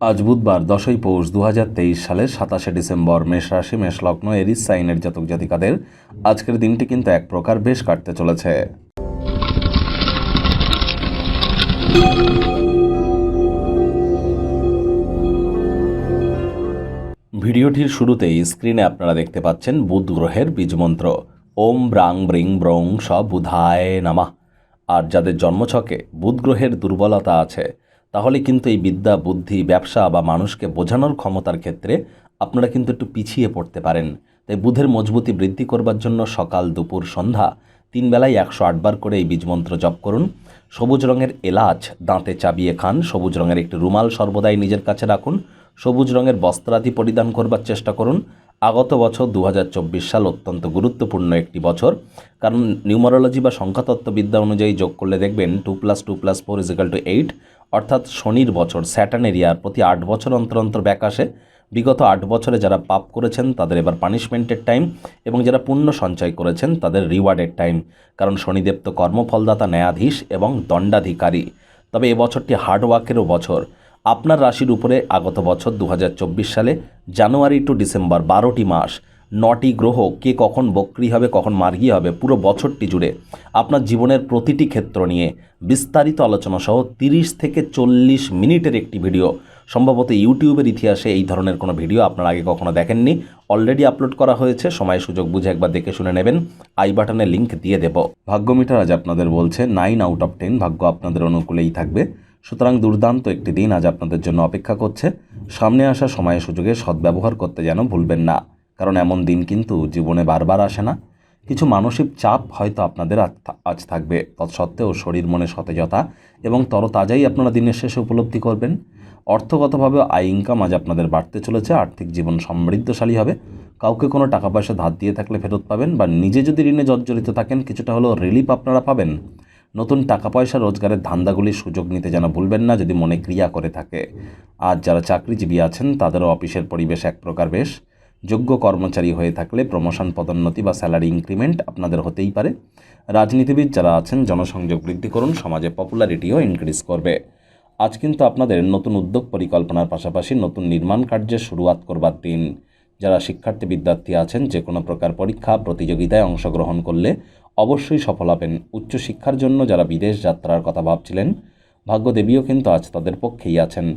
আজ বুধবার দশই পৌষ দু হাজার তেইশ সালের সাতাশে ডিসেম্বর মেষ রাশি, মেষ লগ্ন, এরিস সাইনের জাতক জাতিকাদের আজকের দিনটি কিন্তু এক প্রকার বেশ কাটতে চলেছে। ভিডিওটির শুরুতেই স্ক্রিনে আপনারা দেখতে পাচ্ছেন বুধ গ্রহের বীজমন্ত্র ওম ব্রাং ব্রিং ব্রং স বুধায় নামা। আর যাদের জন্মছকে বুধ গ্রহের দুর্বলতা আছে তাহলে কিন্তু এই বিদ্যা, বুদ্ধি, ব্যবসা বা মানুষকে বোঝানোর ক্ষমতার ক্ষেত্রে আপনারা কিন্তু একটু পিছিয়ে পড়তে পারেন। তাই বুধের মজবুতি বৃদ্ধি করবার জন্য সকাল, দুপুর, সন্ধ্যা তিন বেলায় একশো আটবার করে এই বীজমন্ত্র জপ করুন। সবুজ রঙের এলাচ দাঁতে চাবিয়ে খান, সবুজ রঙের একটি রুমাল সর্বদাই নিজের কাছে রাখুন, সবুজ রঙের বস্ত্রাদি পরিধান করবার চেষ্টা করুন। আগত বছর দু হাজার চব্বিশ সাল অত্যন্ত গুরুত্বপূর্ণ একটি বছর। কারণ নিউমারোলজি বা সংখ্যাতত্ত্ববিদ্যা অনুযায়ী যোগ করলে দেখবেন two plus two plus four is equal to eight. অর্থাৎ শনির বছর স্যাটার্ন এরিয়ার প্রতি আট বছর অন্তর অন্তর ব্যাক আসে। বিগত আট বছরে যারা পাপ করেছেন, তাদের এবার পানিশমেন্টের টাইম এবং যারা পুণ্য সঞ্চয় করেছেন, তাদের রিওয়ার্ডের টাইম। কারণ শনিদেব তো কর্মফলদাতা, ন্যায়াধীশ এবং দণ্ডাধিকারী। তবে এবছরটি হার্ডওয়ার্কেরও বছর। আপনার রাশির উপরে আগত বছর দু হাজার চব্বিশ সালে, জানুয়ারি টু ডিসেম্বর বারোটি মাস। নটি গ্রহ কে কখন বক্রি হবে, কখন মার্গী হবে, পুরো বছরটি জুড়ে আপনার জীবনের প্রতিটি ক্ষেত্র নিয়ে বিস্তারিত আলোচনা সহ তিরিশ থেকে চল্লিশ মিনিটের একটি ভিডিও। সম্ভবত ইউটিউবের ইতিহাসে এই ধরনের কোনো ভিডিও আপনার আগে কখনো দেখেননি। অলরেডি আপলোড করা হয়েছে, সময় সুযোগ বুঝে একবার দেখে শুনে নেবেন। আই বাটনে লিঙ্ক দিয়ে দেব। ভাগ্যমিটার আজ আপনাদের বলছে নাইন আউট অফ টেন ভাগ্য আপনাদের অনুকূলেই থাকবে। সুতরাং দুর্দান্ত একটি দিন আজ আপনাদের জন্য অপেক্ষা করছে। সামনে আসা সময় সুযোগে সদ্ব্যবহার করতে যেন ভুলবেন না। কারণ এমন দিন কিন্তু জীবনে বারবার আসে না। কিছু মানসিক চাপ হয়তো আপনাদের আজ থাকবে। তৎসত্ত্বেও শরীর, মনে সতেজতা এবং তরতাজাই আপনারা দিনের শেষে উপলব্ধি করবেন। অর্থগতভাবে আয় ইনকাম আজ আপনাদের বাড়তে চলেছে। আর্থিক জীবন সমৃদ্ধশালী হবে। কাউকে কোনো টাকা পয়সা ধার দিয়ে থাকলে ফেরত পাবেন বা নিজে যদি ঋণে জর্জরিত থাকেন, কিছুটা হলেও রিলিফ আপনারা পাবেন। নতুন টাকা পয়সা রোজগারের ধান্দাগুলির সুযোগ নিতে যেন ভুলবেন না, যদি মনে ক্রিয়া করে থাকে। আজ যারা চাকরিজীবী আছেন, তাদেরও অফিসের পরিবেশ এক প্রকার বেশ। যোগ্য কর্মচারী হয়ে থাকলে প্রমোশন পদোন্নতি বা স্যালারি ইনক্রিমেন্ট আপনাদের হতেই পারে। রাজনীতিবিদ যারা আছেন, জনসংযোগ বৃদ্ধি করুন, সমাজে পপুলারিটিও ইনক্রিজ করবে। আজ কিন্তু আপনাদের নতুন উদ্যোগ পরিকল্পনার পাশাপাশি নতুন নির্মাণ কার্যের শুরুয়াত করবার দিন। যারা শিক্ষার্থী, বিদ্যার্থী আছেন, যে কোনো প্রকার পরীক্ষা, প্রতিযোগিতায় অংশগ্রহণ করলে অবশ্যই সফল হবেন। উচ্চশিক্ষার জন্য যারা বিদেশ যাত্রার কথা ভাবছিলেন, ভাগ্যদেবীও কিন্তু আজ তাদের পক্ষেই আছেন।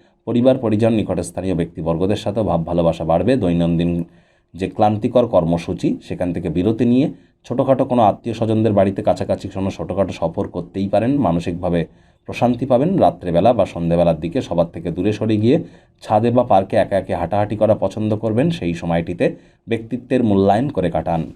পরিবার, পরিজন নিকটস্থানীয় ব্যক্তিবর্গদের সাথেও ভাব, ভালোবাসা বাড়বে। দৈনন্দিন যে ক্লান্তিকর কর্মসূচি, সেখান থেকে বিরতি নিয়ে ছোটোখাটো কোনো আত্মীয় স্বজনদের বাড়িতে কাছাকাছি কোনো ছোটোখাটো সফর করতেই পারেন। মানসিকভাবে প্রশান্তি পাবেন। রাত্রেবেলা বা সন্ধেবেলার দিকে সবার থেকে দূরে সরে গিয়ে ছাদে বা পার্কে একা একে হাঁটাহাঁটি করা পছন্দ করবেন। সেই সময়টিতে ব্যক্তিত্বের মূল্যায়ন করে কাটান।